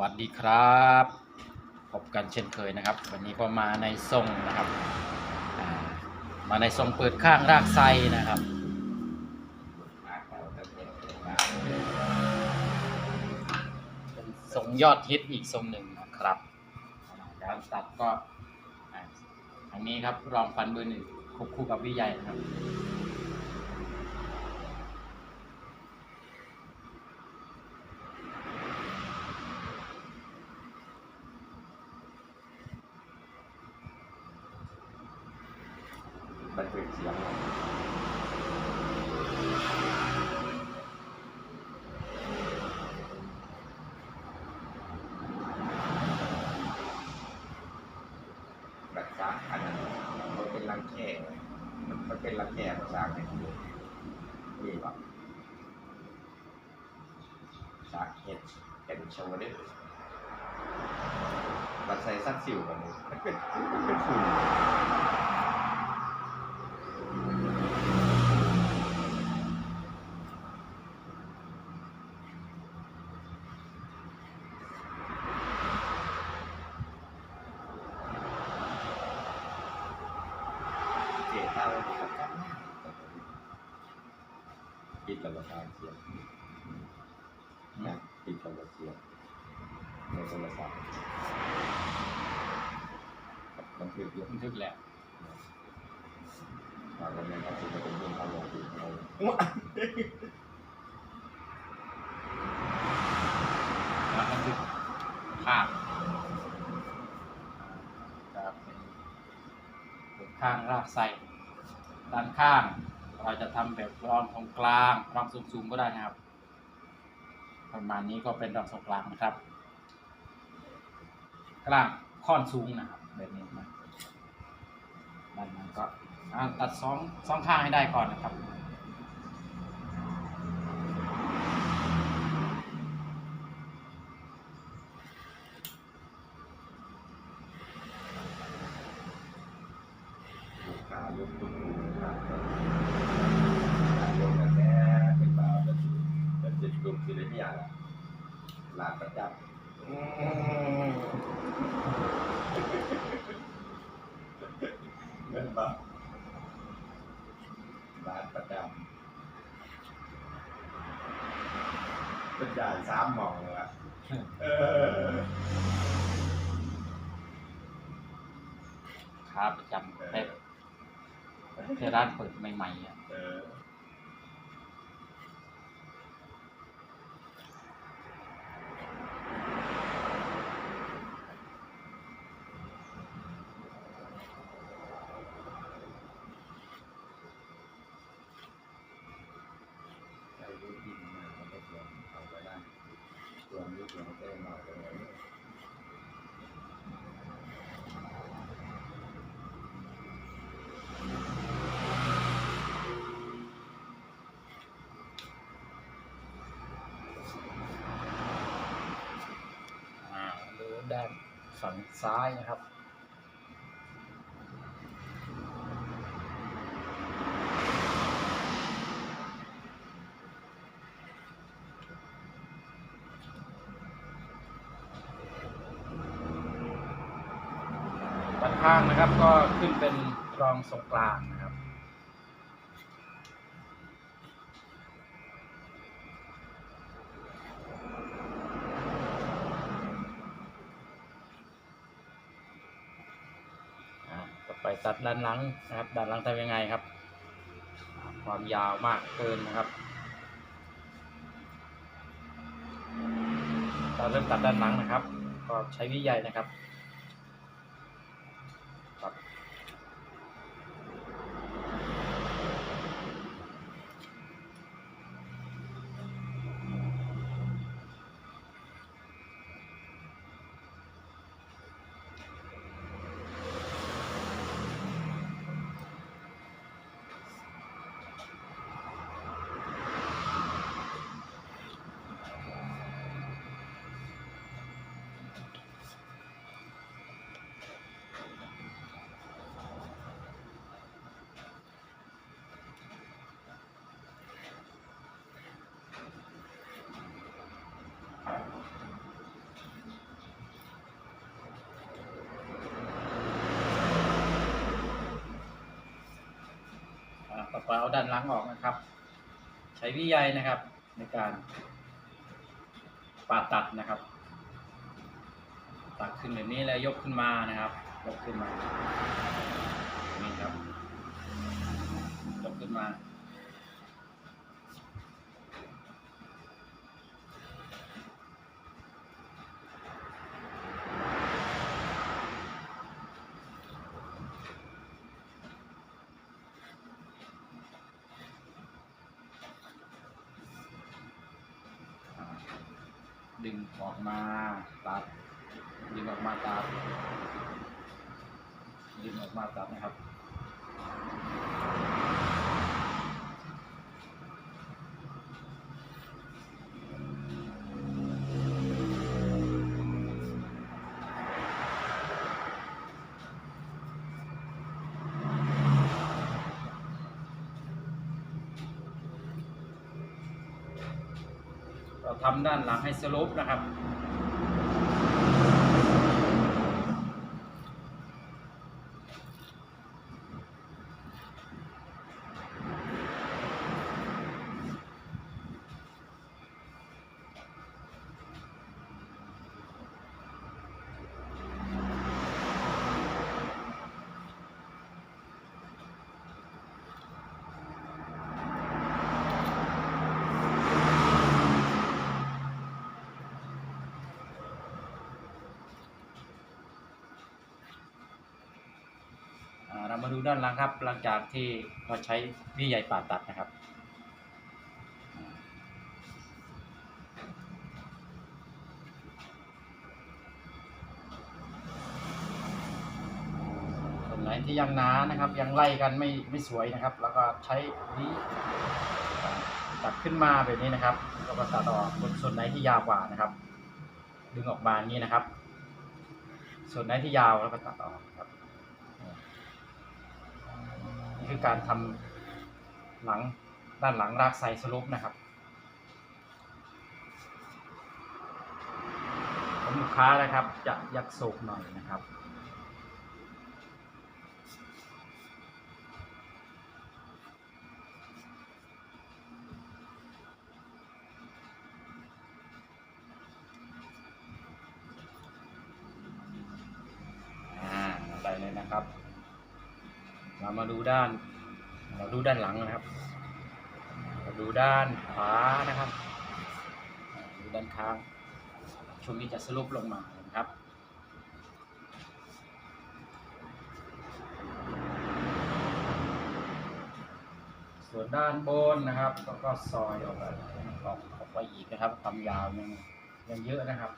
วัสดีครับ พบกันเช่นเคยนะครับ วันนี้ก็มาในทรงนะครับมาในทรงเปิดข้างรากไซนะครับเป็นทรงยอดฮิตอีกทรงหนึ่งนะครับการตัดก็อ่าทางนี้ครับรองฟันเบอร์หนึ่งควบคู่กับวิใหญ่นะครับนทึกเสียงรักษาอันนั้นมันเป็นรังแค่มันเป็น รังแค่ภาษาไทยนี่ป่ะสาเห็ดเป็นโชว์ได้มันใส่ซักสิวกันเลยมันเป็นมันเป็นฝุ่นเกตเอาดีกับกัน ปิดระบบการเสียงนะปิดระบบเสียงในโทรศัพท์บันทึกเยอะบันทึกแล้วบางวันเนี่ยเราจะเป็นเรื่องเอาลงดูเอาแล้วบันทึกภาพครับข้างรากไซด้านข้าง เราจะทำแบบรองตรงกลางรองสูงๆก็ได้นะครับ ประมาณนี้ก็เป็นรองตรงกลางนะครับ กลางค่อนสูงนะครับแบบนี้นะด้านนั้นก็ตัดสองสองข้างให้ได้ก่อนนะครับกค้ายกตุ้ลูกค้ายกกันแน่เป็นบ่าวจะ จะจะดุสิได้เนี่ยล่ะลาประจับเงินบ่ลาประจำเป็นจ่ายสามหมองเลยล่ะเออค้าประจำเป๊ะแค่ร้านเปิดใหม่ๆอะ เออ ใช้รูปที่มาแล้วก็ส่วนเอาไปได้ส่วนนี้ส่วนก็มาตรงนี้ อ่า ดูด้านฝั่งซ้ายนะครับ ข้างนะครับ ก็ขึ้นเป็นรองทรงกลางนะครับ ต่อไปตัดด้านหลังนะครับ ด้านหลังทำยังไงครับ ความยาวมากเกินนะครับเราเริ่มตัดด้านหลังนะครับ ก็ใช้วิใหญ่นะครับ ไปเอาด้านหลังออกนะครับ ใช้วิใยนะครับ ในการปาดตัดนะครับ ตัดขึ้นแบบนี้แล้วยกขึ้นมานะครับ ยกขึ้นมานี่ครับ ดึงออกมาตัด ดึงออกมาตัด ดึงออกมาตัดนะครับ ทำทำด้านหลังให้สลบนะครับ ด้านหลังครับ หลังจากที่เราใช้วิใหญ่ป่าตัดนะครับ ส่วนไหนที่ยังหนานะครับ ยังไล่กันไม่ไม่สวยนะครับ แล้วก็ใช้นี้ตัดขึ้นมาแบบนี้นะครับแล้วก็ตัดออกส่วนส่วนไหนที่ยาวกว่านะครับ ดึงออกมาอย่างนี้นะครับ ส่วนไหนที่ยาวแล้วก็ตัดออกครับ นี่คือการทำหลังด้านหลังรากไซสรุปนะครับผมลูกค้านะครับ จะยักโศกหน่อยนะครับอ่าได้เลยนะครับ เรามาดูด้าน เราดูด้านหลังนะครับ เราดูด้านขวานะครับ ดูด้านข้างช่วงนี้จะสรุปลงมานะครับส่วนด้านบนนะครับก็ก็ซอยออกไปออกออกไปอีกนะครับความยาวยังยังเยอะนะครับ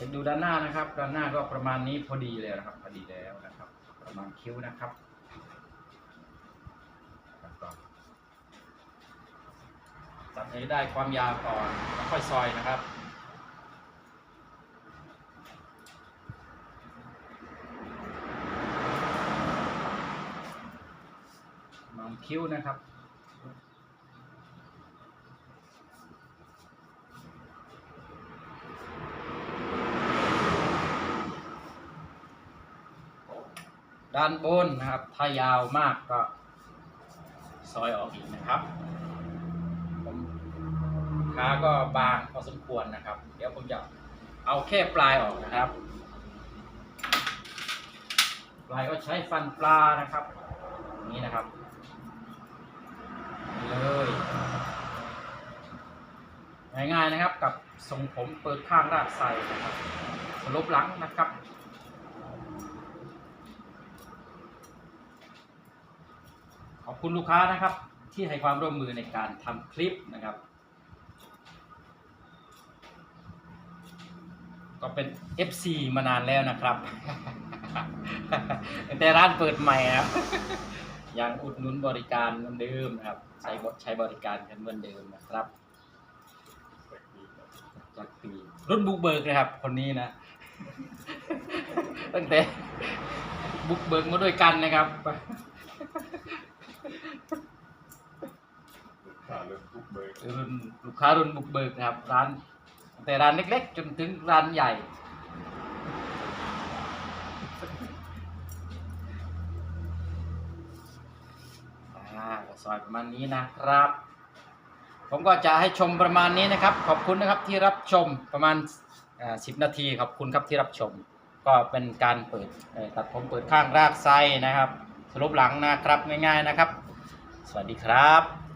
เห็นดูด้านหน้านะครับ ด้านหน้าก็ประมาณนี้พอดีเลยนะครับ พอดีแล้วนะครับ ประมาณคิ้วนะครับแล้วก็ตัดให้ได้ความยาวก่อนแล้วค่อยซอยนะครับประมาณคิ้วนะครับ ด้านบนนะครับ ถ้ายาวมากก็ซอยออกอีกนะครับผมขาก็บางพอสมควรนะครับ เดี๋ยวผมจะเอาแค่ปลายออกนะครับ ปลายก็ใช้ฟันปลานะครับอย่างนี้นะครับเลยง่ายๆนะครับกับทรงผมเปิดข้างรากใส่นะครับสลบหลังนะครับ ขอบ คุณลูกค้านะครับที่ให้ความร่วมมือในการทำคลิปนะครับ ก็เป็น FC มานานแล้วนะครับ แต่ร้านเปิดใหม่ครับยังอุดหนุนบริการเหมือนเดิมนะครับ ใช้บใช้บริการกันเหมือนเดิมนะครับจากปีรุ่นบุกเบิกนะครับ คนนี้นะ ตั้งแต่บุกเบิกมาด้วยกันนะครับ ขาเรุ่นลูกค้ารุ่นบุกเบิกนะครับ ร้าน แต่ร้านเล็ก ๆ จนถึงร้านใหญ่ อ่าก็ซอยประมาณนี้นะครับ ผมก็จะให้ชมประมาณนี้นะครับ ขอบคุณนะครับที่รับชมประมาณสิบนาทีขอบคุณครับที่รับชม ก็เป็นการเปิดตัดผมเปิดข้างรากไส้นะครับ สรุปหลังนะครับง่ายๆนะครับ สวัสดีครับ